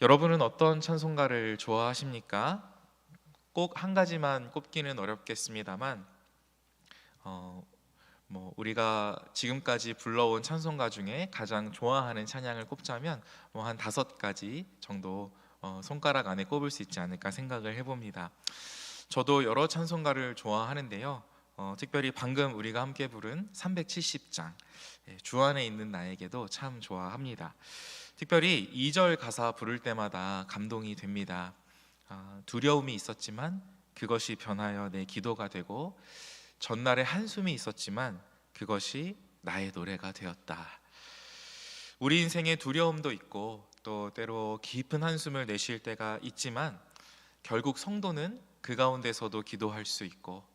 여러분은 어떤 찬송가를 좋아하십니까? 꼭 한 가지만 꼽기는 어렵겠습니다만, 어, 뭐 우리가 지금까지 불러온 찬송가 중에 가장 좋아하는 찬양을 꼽자면 뭐 한 다섯 가지 정도 어, 손가락 안에 꼽을 수 있지 않을까 생각을 해봅니다. 저도 여러 찬송가를 좋아하는데요. 어, 특별히 방금 우리가 함께 부른 370장 예, 주 안에 있는 나에게도 참 좋아합니다. 특별히 2절 가사 부를 때마다 감동이 됩니다. 아, 두려움이 있었지만 그것이 변하여 내 기도가 되고 전날에 한숨이 있었지만 그것이 나의 노래가 되었다. 우리 인생에 두려움도 있고 또 때로 깊은 한숨을 내쉴 때가 있지만 결국 성도는 그 가운데서도 기도할 수 있고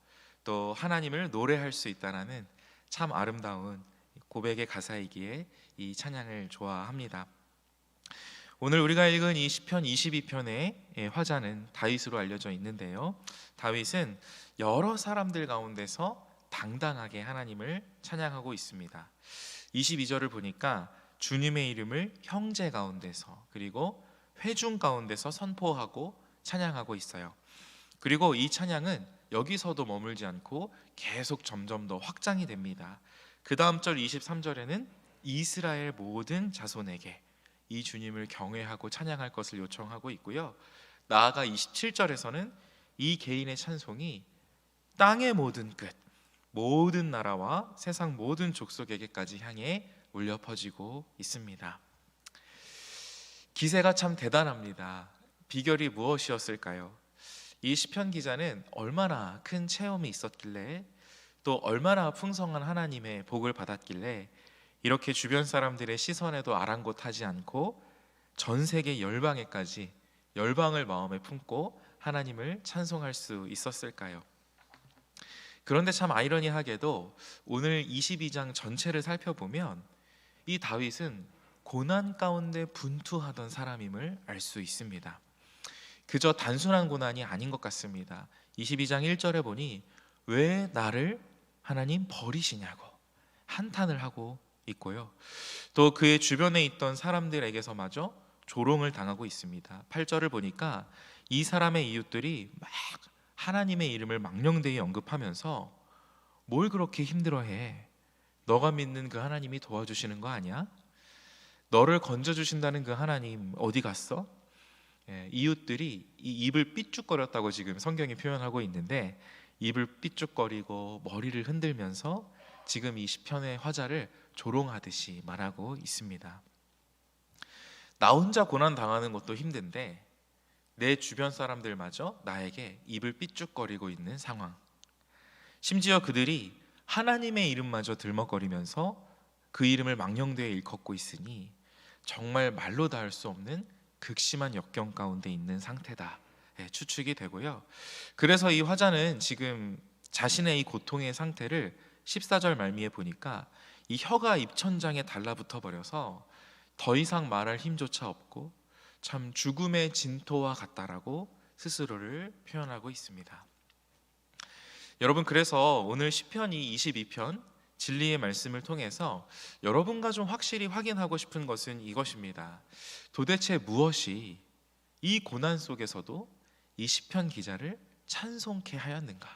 또 하나님을 노래할 수 있다라는 참 아름다운 고백의 가사이기에 이 찬양을 좋아합니다. 오늘 우리가 읽은 이 시편 22편의 화자는 다윗으로 알려져 있는데요. 다윗은 여러 사람들 가운데서 당당하게 하나님을 찬양하고 있습니다. 22절을 보니까 주님의 이름을 형제 가운데서 그리고 회중 가운데서 선포하고 찬양하고 있어요. 그리고 이 찬양은 여기서도 머물지 않고 계속 점점 더 확장이 됩니다. 그 다음 절 23절에는 이스라엘 모든 자손에게 이 주님을 경외하고 찬양할 것을 요청하고 있고요. 나아가 27절에서는 이 개인의 찬송이 땅의 모든 끝, 모든 나라와 세상 모든 족속에게까지 향해 울려 퍼지고 있습니다. 기세가 참 대단합니다. 비결이 무엇이었을까요? 이 시편 기자는 얼마나 큰 체험이 있었길래 또 얼마나 풍성한 하나님의 복을 받았길래 이렇게 주변 사람들의 시선에도 아랑곳하지 않고 전 세계 열방에까지 열방을 마음에 품고 하나님을 찬송할 수 있었을까요? 그런데 참 아이러니하게도 오늘 22장 전체를 살펴보면 이 다윗은 고난 가운데 분투하던 사람임을 알 수 있습니다. 그저 단순한 고난이 아닌 것 같습니다. 22장 1절에 보니 왜 나를 하나님 버리시냐고 한탄을 하고 있고요. 또 그의 주변에 있던 사람들에게서마저 조롱을 당하고 있습니다. 8절을 보니까 이 사람의 이웃들이 막 하나님의 이름을 망령되이 언급하면서 뭘 그렇게 힘들어해? 너가 믿는 그 하나님이 도와주시는 거 아니야? 너를 건져 주신다는 그 하나님 어디 갔어? 예, 이웃들이 이 입을 삐죽거렸다고 지금 성경이 표현하고 있는데 입을 삐죽거리고 머리를 흔들면서 지금 이 시편의 화자를 조롱하듯이 말하고 있습니다. 나 혼자 고난 당하는 것도 힘든데 내 주변 사람들마저 나에게 입을 삐죽거리고 있는 상황. 심지어 그들이 하나님의 이름마저 들먹거리면서 그 이름을 망령되이 일컫고 있으니 정말 말로 다 할 수 없는 극심한 역경 가운데 있는 상태다. 예, 추측이 되고요. 그래서 이 화자는 지금 자신의 이 고통의 상태를 14절 말미에 보니까 이 혀가 입천장에 달라붙어 버려서 더 이상 말할 힘조차 없고 참 죽음의 진토와 같다라고 스스로를 표현하고 있습니다. 여러분 그래서 오늘 시편이 22편 진리의 말씀을 통해서 여러분과 좀 확실히 확인하고 싶은 것은 이것입니다. 도대체 무엇이 이 고난 속에서도 이 시편 기자를 찬송케 하였는가?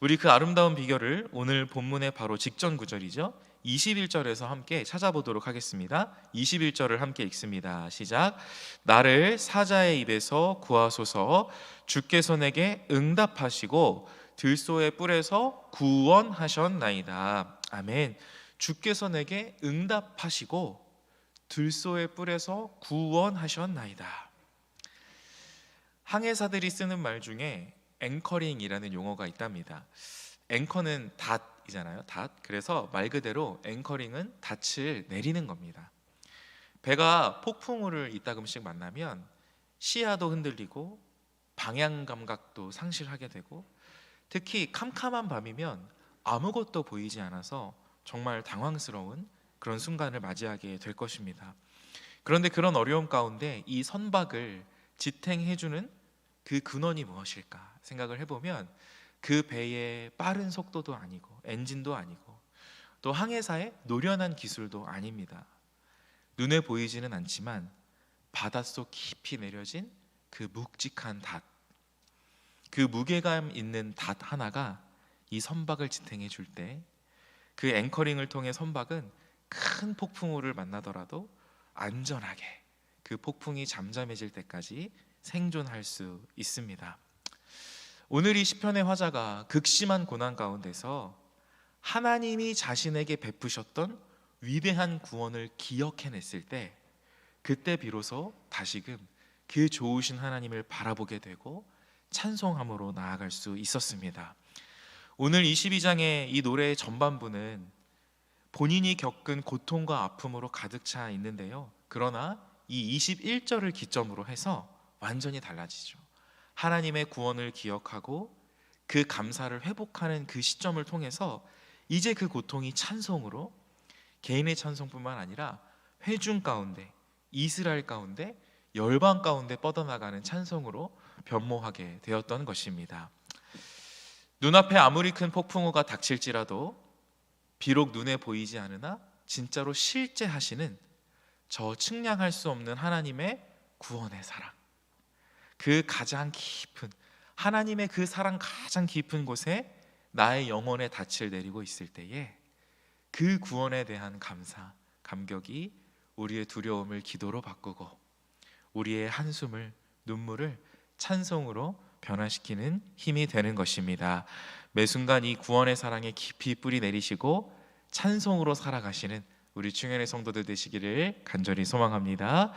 우리 그 아름다운 비결을 오늘 본문의 바로 직전 구절이죠. 21절에서 함께 찾아보도록 하겠습니다. 21절을 함께 읽습니다. 시작. 나를 사자의 입에서 구하소서 주께서 내게 응답하시고 들소의 뿔에서 구원하셨나이다. 아멘. 주께서 내게 응답하시고 들소의 뿔에서 구원하셨나이다. 항해사들이 쓰는 말 중에 앵커링이라는 용어가 있답니다. 앵커는 닷이잖아요. 닷. 그래서 말 그대로 앵커링은 닷을 내리는 겁니다. 배가 폭풍우를 이따금씩 만나면 시야도 흔들리고 방향 감각도 상실하게 되고 특히 캄캄한 밤이면 아무것도 보이지 않아서 정말 당황스러운 그런 순간을 맞이하게 될 것입니다. 그런데 그런 어려움 가운데 이 선박을 지탱해주는 그 근원이 무엇일까 생각을 해보면 그 배의 빠른 속도도 아니고 엔진도 아니고 또 항해사의 노련한 기술도 아닙니다. 눈에 보이지는 않지만 바닷속 깊이 내려진 그 묵직한 닷, 그 무게감 있는 닷 하나가 이 선박을 지탱해 줄 때 그 앵커링을 통해 선박은 큰 폭풍우를 만나더라도 안전하게 그 폭풍이 잠잠해질 때까지 생존할 수 있습니다. 오늘 이 시편의 화자가 극심한 고난 가운데서 하나님이 자신에게 베푸셨던 위대한 구원을 기억해냈을 때 그때 비로소 다시금 그 좋으신 하나님을 바라보게 되고 찬송함으로 나아갈 수 있었습니다. 오늘 22장의 이 노래의 전반부는 본인이 겪은 고통과 아픔으로 가득 차 있는데요. 그러나 이 21절을 기점으로 해서 완전히 달라지죠. 하나님의 구원을 기억하고 그 감사를 회복하는 그 시점을 통해서 이제 그 고통이 찬송으로 개인의 찬송뿐만 아니라 회중 가운데 이스라엘 가운데 열방 가운데 뻗어나가는 찬송으로 변모하게 되었던 것입니다. 눈앞에 아무리 큰 폭풍우가 닥칠지라도 비록 눈에 보이지 않으나 진짜로 실제 하시는 저 측량할 수 없는 하나님의 구원의 사랑. 그 가장 깊은 하나님의 그 사랑 가장 깊은 곳에 나의 영혼의 닻을 내리고 있을 때에 그 구원에 대한 감사, 감격이 우리의 두려움을 기도로 바꾸고 우리의 한숨을 눈물을 찬송으로 변화시키는 힘이 되는 것입니다. 매 순간 이 구원의 사랑에 깊이 뿌리 내리시고 찬송으로 살아가시는 우리 충현의 성도들 되시기를 간절히 소망합니다.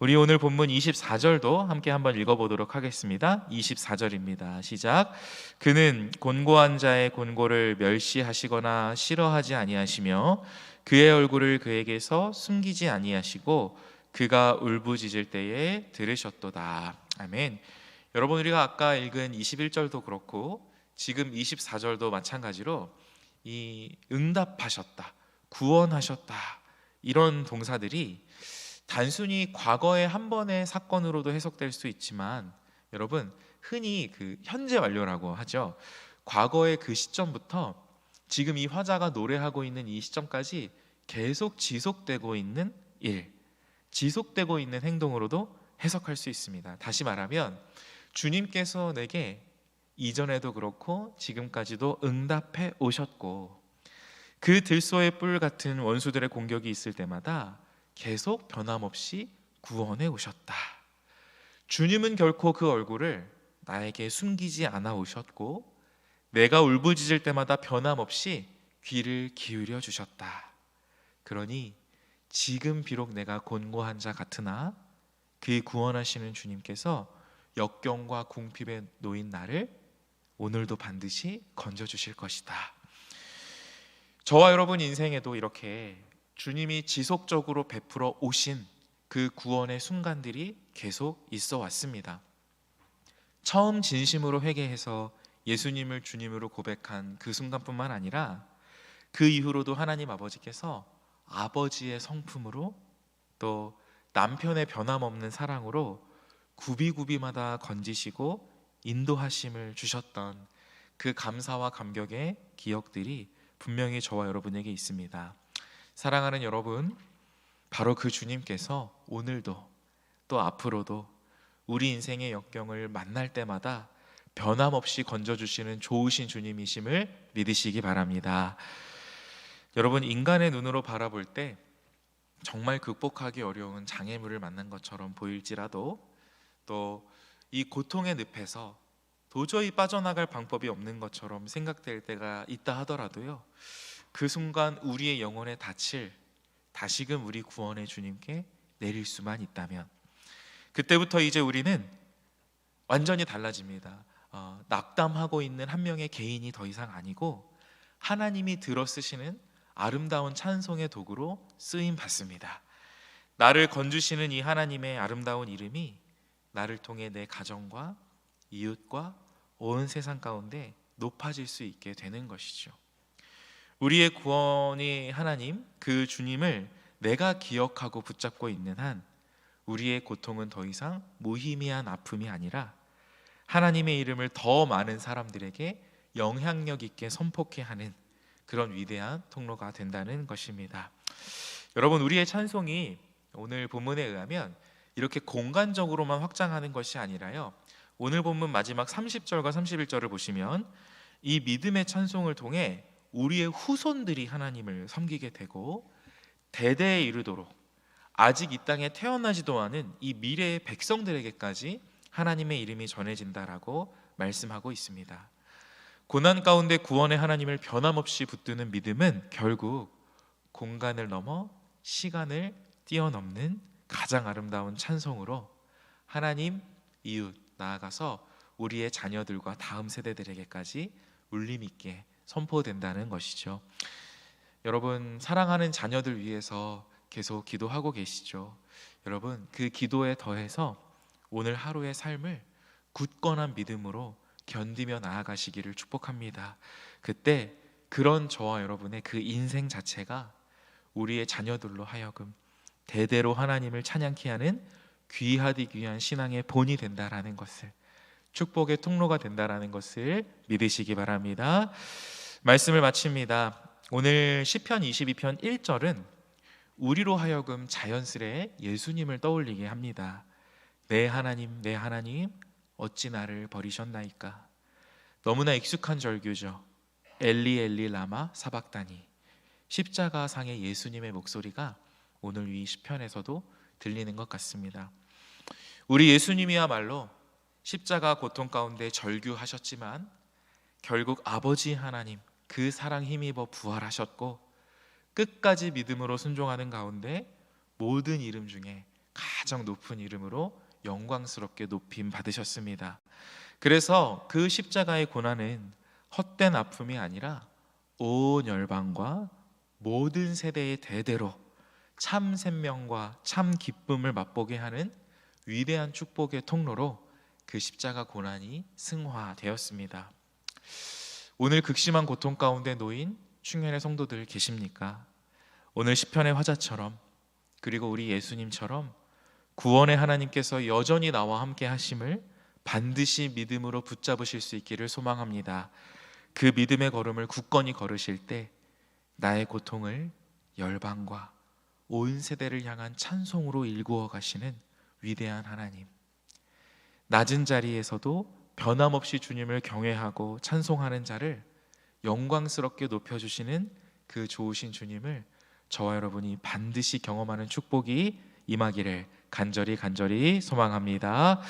우리 오늘 본문 24절도 함께 한번 읽어보도록 하겠습니다. 24절입니다. 시작. 그는 곤고한 자의 곤고를 멸시하시거나 싫어하지 아니하시며 그의 얼굴을 그에게서 숨기지 아니하시고 그가 울부짖을 때에 들으셨도다. 아멘. 여러분 우리가 아까 읽은 21절도 그렇고 지금 24절도 마찬가지로 이 응답하셨다, 구원하셨다 이런 동사들이 단순히 과거의 한 번의 사건으로도 해석될 수 있지만 여러분 흔히 그 현재 완료라고 하죠. 과거의 그 시점부터 지금 이 화자가 노래하고 있는 이 시점까지 계속 지속되고 있는 일, 지속되고 있는 행동으로도 해석할 수 있습니다. 다시 말하면 주님께서 내게 이전에도 그렇고 지금까지도 응답해 오셨고 그 들소의 뿔 같은 원수들의 공격이 있을 때마다 계속 변함없이 구원해 오셨다. 주님은 결코 그 얼굴을 나에게 숨기지 않아 오셨고 내가 울부짖을 때마다 변함없이 귀를 기울여 주셨다. 그러니 지금 비록 내가 곤고한 자 같으나 그 구원하시는 주님께서 역경과 궁핍에 놓인 나를 오늘도 반드시 건져 주실 것이다. 저와 여러분 인생에도 이렇게 주님이 지속적으로 베풀어 오신 그 구원의 순간들이 계속 있어 왔습니다. 처음 진심으로 회개해서 예수님을 주님으로 고백한 그 순간뿐만 아니라 그 이후로도 하나님 아버지께서 아버지의 성품으로 또 남편의 변함없는 사랑으로 구비구비마다 건지시고 인도하심을 주셨던 그 감사와 감격의 기억들이 분명히 저와 여러분에게 있습니다. 사랑하는 여러분, 바로 그 주님께서 오늘도 또 앞으로도 우리 인생의 역경을 만날 때마다 변함없이 건져주시는 좋으신 주님이심을 믿으시기 바랍니다. 여러분, 인간의 눈으로 바라볼 때 정말 극복하기 어려운 장애물을 만난 것처럼 보일지라도 또 이 고통의 늪에서 도저히 빠져나갈 방법이 없는 것처럼 생각될 때가 있다 하더라도요. 그 순간 우리의 영혼의 닻을 다시금 우리 구원의 주님께 내릴 수만 있다면 그때부터 이제 우리는 완전히 달라집니다. 어, 낙담하고 있는 한 명의 개인이 더 이상 아니고 하나님이 들어 쓰시는 아름다운 찬송의 도구로 쓰임 받습니다. 나를 건주시는 이 하나님의 아름다운 이름이 나를 통해 내 가정과 이웃과 온 세상 가운데 높아질 수 있게 되는 것이죠. 우리의 구원이 하나님 그 주님을 내가 기억하고 붙잡고 있는 한 우리의 고통은 더 이상 무의미한 아픔이 아니라 하나님의 이름을 더 많은 사람들에게 영향력 있게 선포케 하는 그런 위대한 통로가 된다는 것입니다. 여러분 우리의 찬송이 오늘 본문에 의하면 이렇게 공간적으로만 확장하는 것이 아니라요. 오늘 본문 마지막 30절과 31절을 보시면 이 믿음의 찬송을 통해 우리의 후손들이 하나님을 섬기게 되고 대대에 이르도록 아직 이 땅에 태어나지도 않은 이 미래의 백성들에게까지 하나님의 이름이 전해진다라고 말씀하고 있습니다. 고난 가운데 구원의 하나님을 변함없이 붙드는 믿음은 결국 공간을 넘어 시간을 뛰어넘는 가장 아름다운 찬송으로 하나님, 이웃, 나아가서 우리의 자녀들과 다음 세대들에게까지 울림 있게 선포된다는 것이죠. 여러분 사랑하는 자녀들 위해서 계속 기도하고 계시죠. 여러분 그 기도에 더해서 오늘 하루의 삶을 굳건한 믿음으로 견디며 나아가시기를 축복합니다. 그때 그런 저와 여러분의 그 인생 자체가 우리의 자녀들로 하여금 대대로 하나님을 찬양케 하는 귀하디 귀한 신앙의 본이 된다라는 것을 축복의 통로가 된다라는 것을 믿으시기 바랍니다. 말씀을 마칩니다. 오늘 시편 22편 1절은 우리로 하여금 자연스레 예수님을 떠올리게 합니다. 내 하나님, 내 하나님, 어찌 나를 버리셨나이까? 너무나 익숙한 절규죠. 엘리 엘리 라마 사박다니. 십자가 상의 예수님의 목소리가 오늘 이 시편에서도 들리는 것 같습니다. 우리 예수님이야말로 십자가 고통 가운데 절규하셨지만 결국 아버지 하나님 그 사랑 힘입어 부활하셨고 끝까지 믿음으로 순종하는 가운데 모든 이름 중에 가장 높은 이름으로 영광스럽게 높임 받으셨습니다. 그래서 그 십자가의 고난은 헛된 아픔이 아니라 온 열방과 모든 세대의 대대로 참 생명과 참 기쁨을 맛보게 하는 위대한 축복의 통로로 그 십자가 고난이 승화되었습니다. 오늘 극심한 고통 가운데 놓인 충현의 성도들 계십니까? 오늘 시편의 화자처럼 그리고 우리 예수님처럼 구원의 하나님께서 여전히 나와 함께 하심을 반드시 믿음으로 붙잡으실 수 있기를 소망합니다. 그 믿음의 걸음을 굳건히 걸으실 때 나의 고통을 열방과 온 세대를 향한 찬송으로 일구어 가시는 위대한 하나님. 낮은 자리에서도 변함없이 주님을 경외하고 찬송하는 자를 영광스럽게 높여주시는 그 좋으신 주님을 저와 여러분이 반드시 경험하는 축복이 임하기를 간절히 간절히 소망합니다.